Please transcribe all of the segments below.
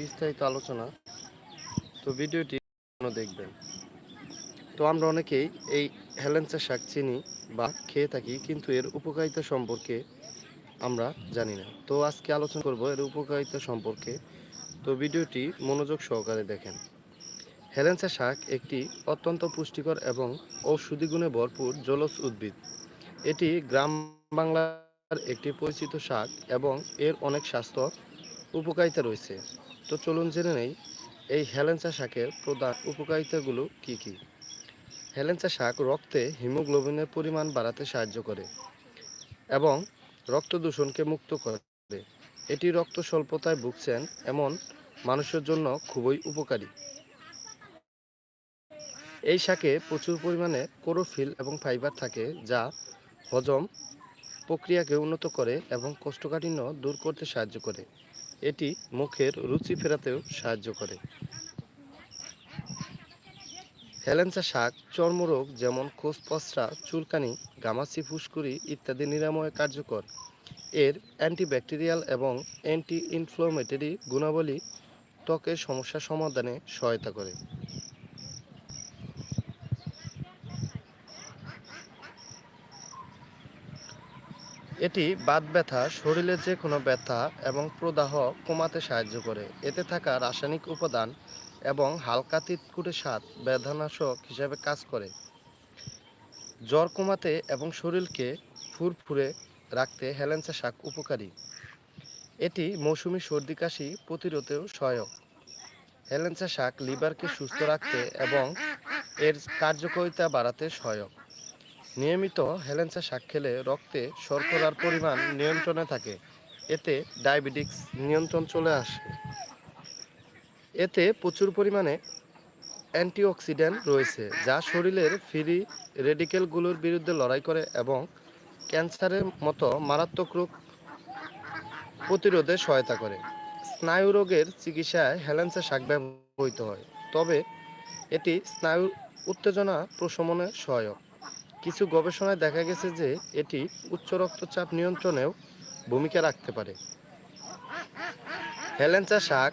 বিস্তারিত আলোচনা। তো ভিডিওটি দেখবেন। তো আমরা অনেকেই এই হেলেঞ্চা শাক চিনি বা খেয়ে থাকি, কিন্তু এর উপকারিতা সম্পর্কে আমরা জানি না। তো আজকে আলোচনা করব এর উপকারিতা সম্পর্কে। তো ভিডিওটি মনোযোগ সহকারে দেখেন। হেলেঞ্চা শাক একটি অত্যন্ত পুষ্টিকর এবং ঔষধি গুণে ভরপুর জলজ উদ্ভিদ। এটি গ্রাম বাংলার একটি পরিচিত শাক এবং এর অনেক স্বাস্থ্য উপকারিতা রয়েছে। তো চলুন জেনে নেই, এই হেলেঞ্চা শাকের প্রধান উপকারিতাগুলো কি কি? হেলেঞ্চা শাক রক্তে হিমোগ্লোবিনের পরিমাণ বাড়াতে সাহায্য করে এবং রক্ত দূষণকে মুক্ত করে। এটি রক্ত স্বল্পতায় ভুগছেন এমন মানুষের জন্য খুবই উপকারী। এই শাকে প্রচুর পরিমাণে ক্লোরোফিল এবং ফাইবার থাকে যা হজম প্রক্রিয়াকে উন্নত করে এবং কোষ্ঠকাঠিন্য দূর করতে সাহায্য করে। এটি মুখের রুচি ফেরাতেও সাহায্য করে। হেলেঞ্চা শাক, চর্মরোগ যেমন খোসপসরা চুলকানি গামাসি ফুসকুড়ি ইত্যাদি নিরাময়ে কার্যকর। এর অ্যান্টিব্যাকটেরিয়াল এবং অ্যান্টি ইনফ্লোমেটারি গুণাবলী ত্বকের সমস্যা সমাধানে সহায়তা করে। এটি বাত ব্যথা শরীরের যে কোনো ব্যথা এবং প্রদাহ কমাতে সাহায্য করে। এতে থাকা রাসায়নিক উপাদান এবং হালকা তিতকুটে স্বাদ ব্যথানাশক হিসাবে কাজ করে। জ্বর কমাতে এবং শরীরকে ফুরফুরে রাখতে হেলেঞ্চা শাক উপকারী। এটি মৌসুমি সর্দি কাশি প্রতিরোধেও সহায়ক। হেলেঞ্চা শাক লিভারকে সুস্থ রাখতে এবং এর কার্যকারিতা বাড়াতে সহায়ক। নিয়মিত হেলেঞ্চা শাক খেলে রক্তে শর্করার পরিমাণ নিয়ন্ত্রণে থাকে। এতে ডায়াবেটিক্স নিয়ন্ত্রণ চলে আসে। এতে প্রচুর পরিমাণে অ্যান্টিঅক্সিডেন্ট রয়েছে, যা শরীরের ফ্রি রেডিকেলগুলোর বিরুদ্ধে লড়াই করে এবং ক্যান্সারের মতো মারাত্মক রোগ প্রতিরোধে সহায়তা করে। স্নায়ু রোগের চিকিৎসায় হেলেন্সা শাক ব্যবহৃত হয়, তবে এটি স্নায়ু উত্তেজনা প্রশমনে সহায়ক। কিছু গবেষণায় দেখা গেছে যে এটি উচ্চ রক্তচাপ নিয়ন্ত্রণেও ভূমিকা রাখতে পারে। হেলেঞ্চা শাক,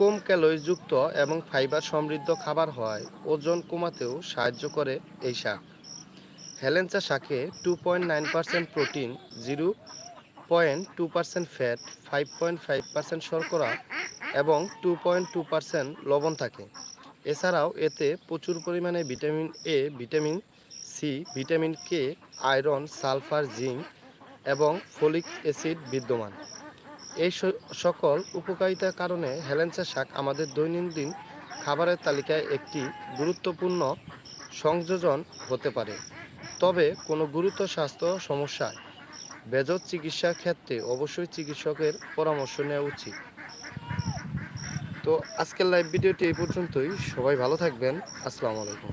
কম ক্যালোরিযুক্ত এবং ফাইবার সমৃদ্ধ খাবার হয় ওজন কমাতেও সাহায্য করে এই শাক। হেলেঞ্চা শাকে two point nine percent protein zero point two percent fat five point five percent শর্করা এবং টু পয়েন্ট টু পার্সেন্ট লবণ থাকে। এছাড়াও এতে প্রচুর পরিমাণে vitamin A vitamin C, vitamin K, iron, sulphur, zinc এবং ফলিক অ্যাসিড বিদ্যমান। এই সকল উপকারিতার কারণে হেলেঞ্চা শাক আমাদের দৈনন্দিন খাবারের তালিকায় একটি গুরুত্বপূর্ণ সংযোজন হতে পারে। তবে কোনো গুরুতর স্বাস্থ্য সমস্যায় বেজত চিকিৎসার ক্ষেত্রে অবশ্যই চিকিৎসকের পরামর্শ নেওয়া উচিত। তো আজকের লাইভ ভিডিওটি এই পর্যন্তই। সবাই ভালো থাকবেন। আসসালামু আলাইকুম।